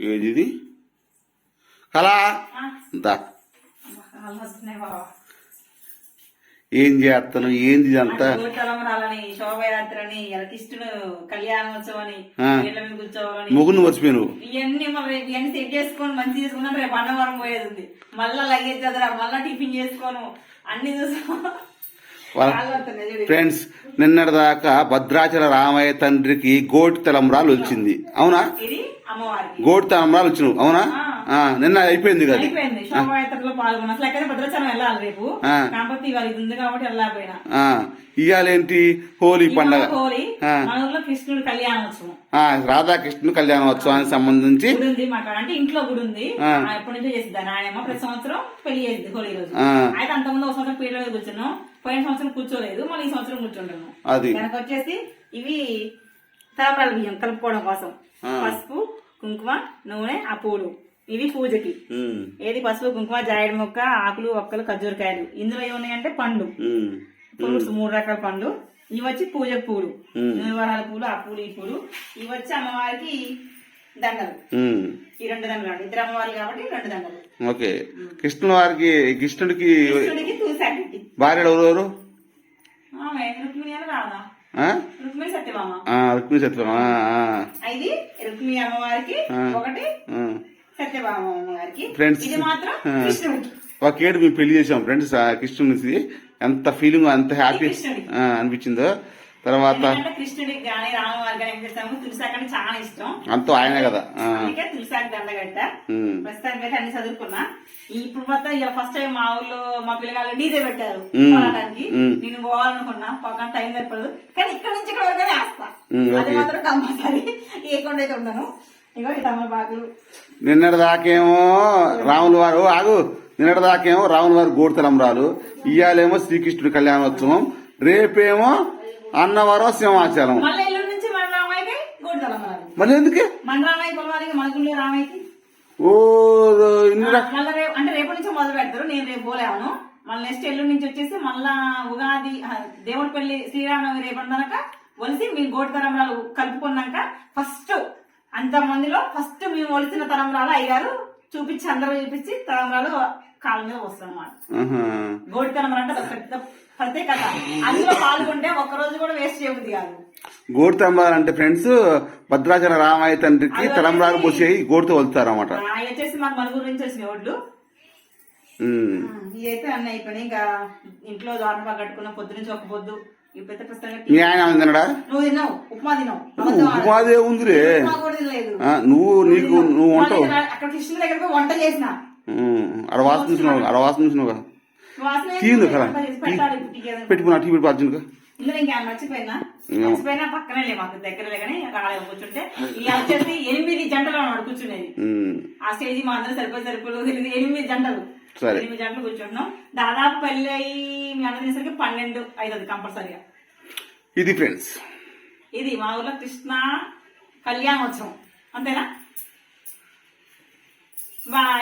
ఏది ఇది కళా దా ఏం చేస్తాను ఏంది ఇదంతా? కూర్చోవాలని. మొగుని మర్చిపోయాను ఇవన్నీ మరి ఇవన్నీ సెట్ చేసుకొని మంచి చేసుకున్నాను రేపు అన్నవరం పోయేది మళ్ళా లగేజ్ చదరా మళ్ళా టిఫిన్ చేసుకోను. అన్ని. ఫ్రెండ్స్ నిన్నటిదాకా భద్రాచల రామయ్య తండ్రికి గోటి తలంబరాలు వచ్చింది. అవునా? గోటి తలంబరాలు వచ్చినావు అవునా? నిన్న అయిపోయింది కదా అయిపోయింది శోభయాత్రలో పాల్గొన్న. అసలు ఎక్కడ భద్రాచలం వెళ్ళాలి రేపు. ఆ. కాకపోతే ఇవాళ ఇది ఉంది కాబట్టి వెళ్ళకపోయినా ఆ, ఇవాళేంటి? హోలీ పండగ. ఇవాళ హోలీ. మన ఊర్లో కృష్ణుడు కళ్యాణోత్సవం. ఆ, రాధాకృష్ణ కళ్యాణోత్సవానికి సంబంధించి. గుడి ఉంది మాకు అంటే ఇంట్లో గుడి ఉంది. ఎప్పటి నుంచో చేసింది నాయనమ్మ ప్రతి సంవత్సరం పెళ్ళి చేసింది హోలీ రోజు. అయితే అంతకుముందు ఒక సంవత్సరం పీరియడ్ మీద కూర్చున్నాం. పోయిన సంవత్సరం కూర్చోలేదు మళ్ళీ ఈ సంవత్సరం కూర్చుంటున్నాం. అది. వెనక వచ్చేసి ఇవి తలంబ్రాల బియ్యం కలుపుకోవడం కోసం. పసుపు కుంకుమ నూనె ఆ పూలు. ఇవి పూజకి. ఏది? పసుపు కుంకుమ జాయిడి మొక్క ఆకులు ఒక్కలు ఖర్జూరకాయలు. ఇందులో ఏమున్నాయంటే పండ్లు. ఫ్రూట్స్ మూడు రకాల పండ్లు. ఇవి వచ్చి పూజ పూలు. నూనెవరాల పూలు ఆ పూలు ఈ పూలు. ఇవి వచ్చి అమ్మవారికి దండలు. ఈ రెండు దండలు ఇద్దరు అమ్మవారు కాబట్టి రెండు దండలు. ఓకే. కృష్ణుల వారికి కృష్ణుడికి భార్య ఆమె రుక్మిణి రాదా ఆ? రుక్మిణి ఇది అమ్మవారికి. ఒకటి. సత్యభామ అమ్మవారికి Friends. ఇది మాత్రం ఆ. కృష్ణుడికి ఒక ఏడు మేము పెళ్ళి చేసాం ఫ్రెండ్స్ ఆ కృష్ణునికి ఎంత ఫీలింగ్ అంత హ్యాపీ కృష్ణుడికి. అనిపించిందో తర్వాత కృష్ణుడికి కానీ తులసాకి అంటే చాలా ఇష్టం. అంతా ఆయనే కదా. అందుకే తులసాకి దండగట్ట ఉమ్, ప్రస్తుతానికి అయితే అన్ని చదువుకున్నా. ఇప్పుడు మొత్తం ఫస్ట్ టైం మా ఊళ్ళో మా పిల్లగాళ్ళు డీజే పెట్టారు. నేను పోవాలనుకున్నా. పక్కన టైం సరిపడదు. కానీ ఇక్కడ నుంచి ఇక్కడ వరకే వేస్తా మ్మ్, అది ఓకే. మాత్రం కంపల్సరీ. ఏ కొండ అయితే ఉండను. ఇగో ఈ తమలపాకులు నిన్నటి దాకేమో రాముల వారు ఆగు. నిన్నటి దాకేమో రాముల వారి గోడుతలంబరాలు ఇయ్యాలేమో శ్రీకృష్ణుడి కళ్యాణోత్సవం. రేపేమో అన్నవరం సింహాచలం. గోడు మళ్ళీ ఎందుకే? ఓ ఇన్ని అంటే రేపు నుంచి మొదలు పెడతారు. నేను రేపు పోలేను మళ్ళీ నెక్స్ట్ ఎల్లుండి నుంచి వచ్చేసి మళ్ళా ఉగాది ఆ, దేవుడి పెళ్ళి శ్రీరామనవమి రేపు అందనక ఒలిసి మీ గోటు తరంబరాలు కలుపుకున్నాక ఫస్ట్ అంత మందిలో ఫస్ట్ మేము ఒలిసిన అయ్యారు. చూపించి అందరూ చూపించి తరంబరాలు కాళ్ళ మీద వస్తాం అన్నమాట. గోటు తరంబరం అంటే ఒక పెద్ద ప్రత్యేకత అందులో పాల్గొంటే ఒక్క రోజు కూడా వేస్ట్ చేయబుద్ది కాదు. అంటే ఫ్రెండ్స్ భద్రాచల రామయ్య తండ్రికి తలంబరాలు పోసేయి గోడుతో వలుతారు అనమాట వచ్చేసి మాకు మనుగురు నుంచి వచ్చిన ఓట్లు ఇదైతే అన్నీ అయిపోయినాయి. ఇంకా ఇంట్లో దోరణ కట్టుకున్న. పొద్దు నుంచి ఒక పొద్దు. మీ ఆయన తినడా? ఉప్మా ఉందిరే. నువ్వు నీకు నువ్వు అక్కడ కృష్ణ దగ్గర వంట చేసిన. చూసినావు చూసినావు తీయండి కదా. పెట్టుకున్నా టీ పెట్టి అర్జునుగా ఇందులో ఇంకా మర్చిపోయినా? మర్చిపోయినా పక్కనే దగ్గరలే కానీ రాలేదు కూర్చుంటే ఇలా వచ్చేసి ఎనిమిది జంటలు కూర్చునేది. ఆ స్టేజ్ మా అందరూ సరిపోయి సరిపోయి ఎనిమిది ఎనిమిది జంటలు. సరే. ఎనిమిది జంటలు కూర్చుంటున్నాం దాదాపు అయ్యి మీ పన్నెండు అవుతుంది కంపల్సరిగా. ఇది ఫ్రెండ్స్. ఇది మా ఊర్లో కృష్ణ కళ్యాణోత్సవం. అంతేనా? బాయ్.